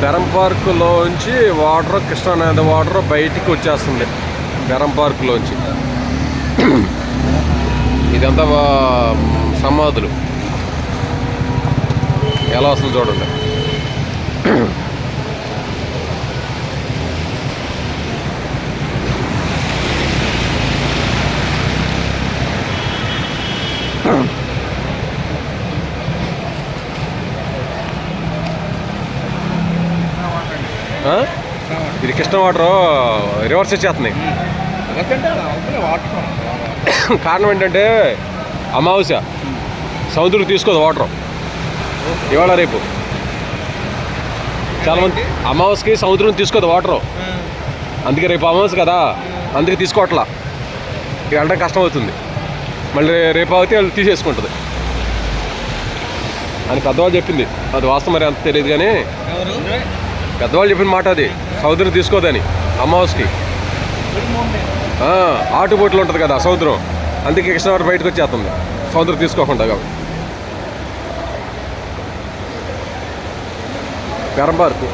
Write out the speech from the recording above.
బెరం పార్కులోంచి water కృష్ణానది water బయటికి వచ్చేస్తుంది. బెరం పార్కులోంచి. ఇదంతా సమాధులు. ఎలా వస్తుంది చూడండి. ఆ? ఇది కృష్ణ వాటర్ రివర్స్ వచ్చేస్తున్నాయి. కారణం ఏంటంటే అమావాస్య. సముద్రం తీసుకోదు వాటర్. ఇవాళ రేపు. చాలా మంది అమావాస్యకి సముద్రం తీసుకోదు వాటర్. అందుకే రేపు అమావాస్య కదా. అందుకే తీసుకోవట్లా. ఇక వెళ్ళడం కష్టం అవుతుంది. మళ్ళీ రేపు అయితే వాళ్ళు తీసేసుకుంటుంది. అని పెద్దవాళ్ళు చెప్పింది. అది వాస్తవం మరి అంత తెలియదు కానీ పెద్దవాళ్ళు చెప్పిన మాట అది. సముద్రం తీసుకోదని అమావాస్యకి ఆటు ఆటుపోట్లు ఉంటుంది కదా సముద్రం అందుకే కృష్ణవాడ బయటకు వచ్చేస్తుంది. సముద్రం తీసుకోకుండా కాబట్టి బెరం పార్కు